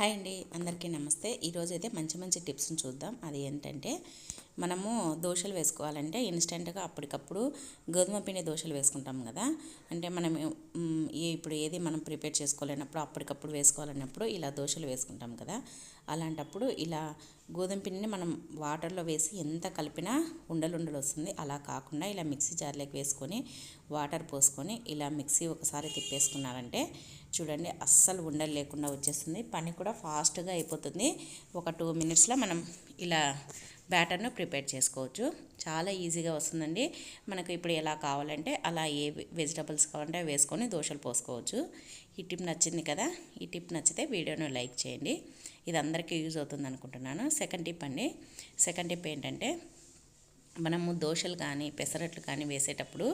Hi అండి అందరికీ నమస్తే. ఈరోజు అయితే మంచి మంచి టిప్స్ని చూద్దాం. అది ఏంటంటే మనము దోశలు వేసుకోవాలంటే ఇన్స్టెంట్గా అప్పటికప్పుడు గోధుమ పిండి దోశలు వేసుకుంటాం కదా. అంటే మనం ఏ- ఇప్పుడు ఏది మనం ప్రిపేర్ చేసుకోలేనప్పుడు అప్పటికప్పుడు వేసుకోవాలన్నప్పుడు ఇలా దోశలు వేసుకుంటాం కదా. అలాంటప్పుడు ఇలా గోధుమ పిండిని మనం వాటర్లో వేసి ఎంత కలిపినా ఉండలు ఉండలు వస్తుంది. అలా కాకుండా ఇలా మిక్సీ జార్లోకి వేసుకొని వాటర్ పోసుకొని ఇలా మిక్సీ ఒకసారి తిప్పేసుకున్నారంటే చూడండి అస్సలు ఉండలు లేకుండా వచ్చేస్తుంది. పని కూడా ఫాస్ట్గా అయిపోతుంది. ఒక టూ మినిట్స్లో మనం ఇలా బ్యాటర్ను ప్రిపేర్ చేసుకోవచ్చు. చాలా ఈజీగా వస్తుందండి. మనకు ఇప్పుడు ఎలా కావాలంటే అలా ఏ వెజిటబుల్స్ కావాలంటే వేసుకొని దోశలు పోసుకోవచ్చు. ఈ టిప్ నచ్చింది కదా? ఈ టిప్ నచ్చితే వీడియోను లైక్ చేయండి. ఇది అందరికీ యూజ్ అవుతుంది అనుకుంటున్నాను. సెకండ్ టిప్ అండి. సెకండ్ టిప్ ఏంటంటే మనము దోశలు కానీ పెసరట్లు కానీ వేసేటప్పుడు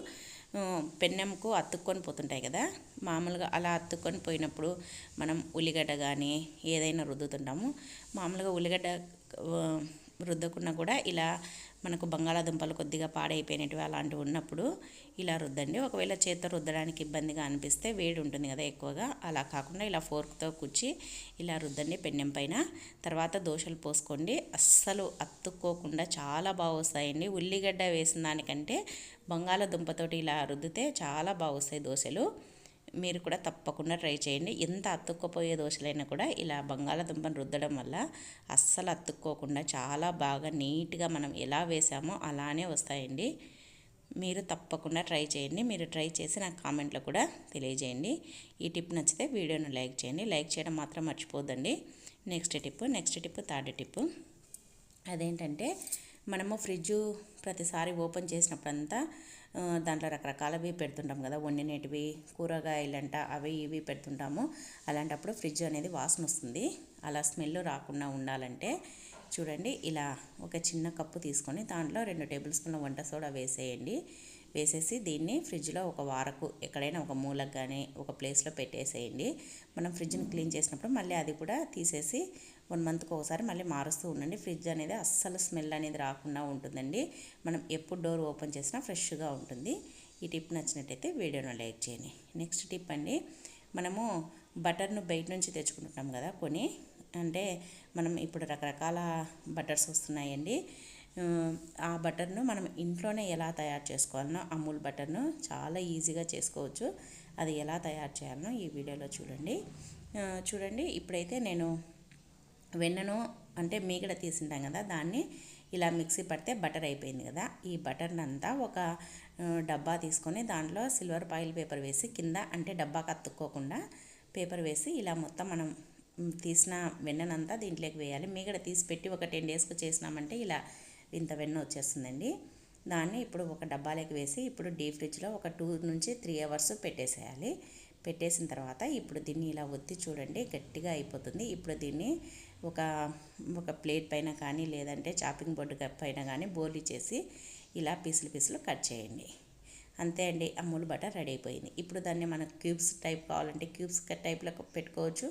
పెన్నెంకు అతుక్కొని పోతుంటాయి కదా. మామూలుగా అలా అతుక్కొని పోయినప్పుడు మనం ఉల్లిగడ్డ కానీ ఏదైనా రుద్దుతుంటాము. మామూలుగా ఉల్లిగడ్డ రుద్దకున్నా కూడా ఇలా మనకు బంగాళాదుంపలు కొద్దిగా పాడైపోయినవి అలాంటివి ఉన్నప్పుడు ఇలా రుద్దండి. ఒకవేళ చేత్తో రుద్దడానికి ఇబ్బందిగా అనిపిస్తే వేడి ఉంటుంది కదా ఎక్కువగా. అలా కాకుండా ఇలా ఫోర్క్తో కుచ్చి ఇలా రుద్దండి పెన్నెం పైన. తర్వాత దోశలు పోసుకోండి. అస్సలు అతుక్కోకుండా చాలా బాగా వస్తాయండి. ఉల్లిగడ్డ వేసిన దానికంటే బంగాళాదుంపతోటి ఇలా రుద్దితే చాలా బాగా వస్తాయి దోశలు. మీరు కూడా తప్పకుండా ట్రై చేయండి. ఎంత అతుక్కపోయే దోశలైనా కూడా ఇలా బంగాళాదుంపను రుద్దడం వల్ల అస్సలు అతుక్కోకుండా చాలా బాగా నీట్గా మనం ఎలా వేసామో అలానే వస్తాయండి. మీరు తప్పకుండా ట్రై చేయండి. మీరు ట్రై చేసి నాకు కామెంట్లో కూడా తెలియజేయండి. ఈ టిప్ నచ్చితే వీడియోను లైక్ చేయండి. లైక్ చేయడం మాత్రం మర్చిపోద్దండి. Next tip next tip third tip. అదేంటంటే మనము ఫ్రిడ్జ్ ప్రతిసారి ఓపెన్ చేసినప్పుడంతా దాంట్లో రకరకాలవి పెడుతుంటాం కదా వండినటివి కూరగాయలంట అవి ఇవి పెడుతుంటాము. అలాంటప్పుడు ఫ్రిడ్జ్ అనేది వాసన వస్తుంది. అలా స్మెల్ రాకుండా ఉండాలంటే చూడండి ఇలా ఒక చిన్న కప్పు తీసుకొని దాంట్లో రెండు టేబుల్ స్పూన్ల వంట సోడా వేసేయండి. వేసేసి దీన్ని ఫ్రిడ్జ్లో ఒక వారకు ఎక్కడైనా ఒక మూలకు కానీ ఒక ప్లేస్లో పెట్టేసేయండి. మనం ఫ్రిడ్జ్ని క్లీన్ చేసినప్పుడు మళ్ళీ అది కూడా తీసేసి వన్ మంత్కి ఒకసారి మళ్ళీ మారుస్తూ ఉండండి. ఫ్రిడ్జ్ అనేది అస్సలు స్మెల్ అనేది రాకుండా ఉంటుందండి. మనం ఎప్పుడు డోర్ ఓపెన్ చేసినా ఫ్రెష్గా ఉంటుంది. ఈ టిప్ నచ్చినట్టయితే వీడియోను లైక్ చేయండి. నెక్స్ట్ టిప్ అండి మనము బటర్ను బయట నుంచి తెచ్చుకుంటున్నాం కదా కొని అంటే మనం ఇప్పుడు రకరకాల బటర్స్ వస్తున్నాయండి. ఆ, బటర్ను మనం ఇంట్లోనే ఎలా తయారు చేసుకోవాలనో అమూల్ బటర్ను చాలా ఈజీగా చేసుకోవచ్చు. అది ఎలా తయారు చేయాలనో ఈ వీడియోలో చూడండి. చూడండి ఇప్పుడైతే నేను వెన్నను అంటే మీగడ తీసింటాం కదా దాన్ని ఇలా మిక్సీ పడితే బటర్ అయిపోయింది కదా. ఈ బటర్ని అంతా ఒక డబ్బా తీసుకొని దాంట్లో సిల్వర్ పాయిల్ పేపర్ వేసి కింద అంటే డబ్బాకి అతుక్కోకుండా పేపర్ వేసి ఇలా మొత్తం మనం తీసిన వెన్ననంతా దీంట్లోకి వేయాలి. మీగడ తీసి పెట్టి ఒక టెన్ డేస్కు చేసినామంటే ఇలా ఇంత వెన్న వచ్చేస్తుందండి. దాన్ని ఇప్పుడు ఒక డబ్బాలోకి వేసి ఇప్పుడు డీప్ ఫ్రిడ్జ్లో ఒక టూ నుంచి త్రీ అవర్స్ పెట్టేసేయాలి. పెట్టేసిన తర్వాత ఇప్పుడు దీన్ని ఇలా ఒత్తి చూడండి గట్టిగా అయిపోతుంది. ఇప్పుడు దీన్ని ఒక ఒక ప్లేట్ పైన కానీ లేదంటే చాపింగ్ బోర్డు పైన కానీ బోర్లు చేసి ఇలా పీసులు పీసులు కట్ చేయండి. అంతే అండి అమూల్ బట రెడీ అయిపోయింది. ఇప్పుడు దాన్ని మనకు క్యూబ్స్ టైప్ కావాలంటే క్యూబ్స్ టైప్లో పెట్టుకోవచ్చు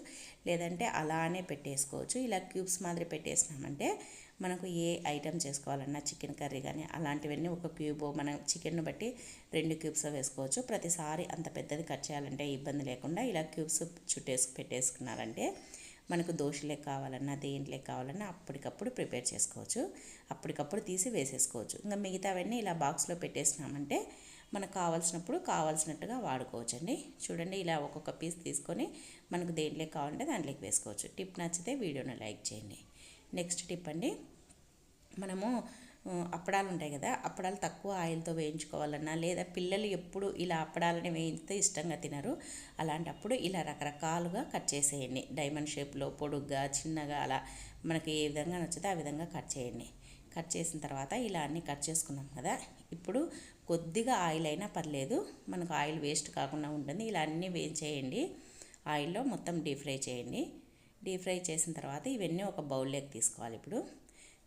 లేదంటే అలానే పెట్టేసుకోవచ్చు. ఇలా క్యూబ్స్ మాదిరి పెట్టేసినామంటే మనకు ఏ ఐటెం చేసుకోవాలన్నా చికెన్ కర్రీ కానీ అలాంటివన్నీ ఒక క్యూబ్ మనం చికెన్ను బట్టి రెండు క్యూబ్స్ వేసుకోవచ్చు. ప్రతిసారి అంత పెద్దది కట్ చేయాలంటే ఇబ్బంది లేకుండా ఇలా క్యూబ్స్ చుట్టేసి పెట్టేసుకున్నారంటే మనకు దోశలే కావాలన్నా దేంట్లే కావాలన్నా అప్పటికప్పుడు ప్రిపేర్ చేసుకోవచ్చు. అప్పటికప్పుడు తీసి వేసేసుకోవచ్చు. ఇంకా మిగతావన్నీ ఇలా బాక్స్లో పెట్టేసినామంటే మనకు కావాల్సినప్పుడు కావాల్సినట్టుగా వాడుకోవచ్చండి. చూడండి ఇలా ఒక్కొక్క పీస్ తీసుకొని మనకు దేంట్లోకి కావాలంటే దాంట్లోకి వేసుకోవచ్చు. టిప్ నచ్చితే వీడియోని లైక్ చేయండి. నెక్స్ట్ టిప్ అండి. మనము అప్పడాలు ఉంటాయి కదా అప్పడాలు తక్కువ ఆయిల్తో వేయించుకోవాలన్నా లేదా పిల్లలు ఎప్పుడు ఇలా అప్పడాలని వేయిస్తే ఇష్టంగా తినరు. అలాంటప్పుడు ఇలా రకరకాలుగా కట్ చేసేయండి. డైమండ్ షేప్లో పొడుగ్గా చిన్నగా అలా మనకి ఏ విధంగా నచ్చితే ఆ విధంగా కట్ చేయండి. కట్ చేసిన తర్వాత ఇలా అన్నీ కట్ చేసుకున్నాం కదా ఇప్పుడు కొద్దిగా ఆయిల్ అయినా పర్లేదు మనకు ఆయిల్ వేస్ట్ కాకుండా ఉంటుంది. ఇలా అన్నీ వేయించేయండి. ఆయిల్లో మొత్తం డీప్ ఫ్రై చేయండి. డీప్ ఫ్రై చేసిన తర్వాత ఇవన్నీ ఒక బౌల్లోకి తీసుకోవాలి ఇప్పుడు.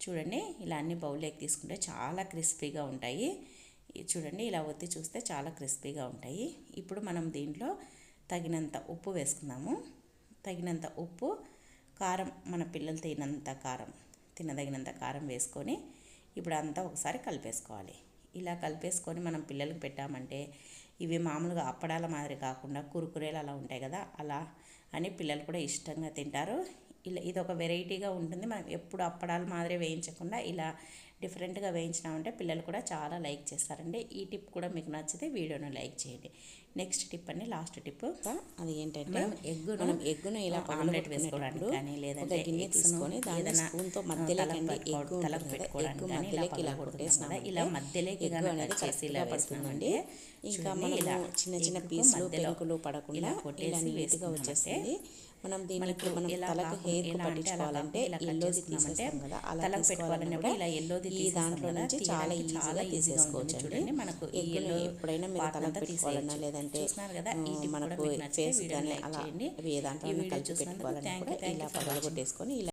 చూడండి ఇలా అన్ని బౌల్లోకి తీసుకుంటే చాలా క్రిస్పీగా ఉంటాయి. చూడండి ఇలా ఒత్తి చూస్తే చాలా క్రిస్పీగా ఉంటాయి. ఇప్పుడు మనం దీంట్లో తగినంత ఉప్పు వేసుకుందాము. తగినంత ఉప్పు కారం మన పిల్లలు తినంత కారం తినదగినంత కారం వేసుకొని ఇప్పుడు అంతా ఒకసారి కలిపేసుకోవాలి. ఇలా కలిపేసుకొని మనం పిల్లలకి పెట్టామంటే ఇవి మామూలుగా అప్పడాల మాదిరి కాకుండా కురుకురేలు అలా ఉంటాయి కదా అలా అని పిల్లలు కూడా ఇష్టంగా తింటారు. ఇలా ఇది ఒక వెరైటీగా ఉంటుంది. మనం ఎప్పుడు అప్పడాలు మాదిరి వేయించకుండా ఇలా డిఫరెంట్గా వేయించినామంటే పిల్లలు కూడా చాలా లైక్ చేస్తారండి. ఈ టిప్ కూడా మీకు నచ్చితే వీడియోను లైక్ చేయండి. నెక్స్ట్ టిప్ అండి లాస్ట్ టిప్. అది ఏంటంటే మనం ఎగ్గును మనం ఎగ్గును ఇలా ఆమ్లెట్ వేసుకోవడానికి కానీ లేదంటే గిన్నె తీసుకొని ఏదైనా స్పూన్తో మధ్యలోకి తలకు ఎగ్ పెట్టుకోవడానికి కానీ ఇలా ఇలా కొట్టేసినామంటే ఇలా మధ్యలోకి అనేది చేసి ఇలా పడుతుందండి ఇంకా ఇలా చిన్న చిన్న పీసులు మధ్యలో పెంకులు పడకుండా ఇలా నీట్గా వచ్చేస్తుంది. మనం దీనికి మనం తలకు హెయిర్ పట్టించుకోవాలంటే చేసుకున్నామంటే తీసేస్తాం కదా అలా తలకు పెట్టుకోవాలన్నప్పుడు ఇలా ఎల్లోది ఈ దాంట్లో నుంచి చాలా ఈజీగా తీసేసుకోవచ్చు అండి. చూడండి. మనకు ఎల్లో ఎప్పుడైనా మీరు అంతా పెట్టుకోవాలన్నా. లేదంటే మనకు ఫేస్ కానీ అలా ఏ దాంట్లో కలిపి చూసినందుకు పెట్టుకోవాలన్నా కూడా ఇలా పగలగొట్టేసుకొని ఇలా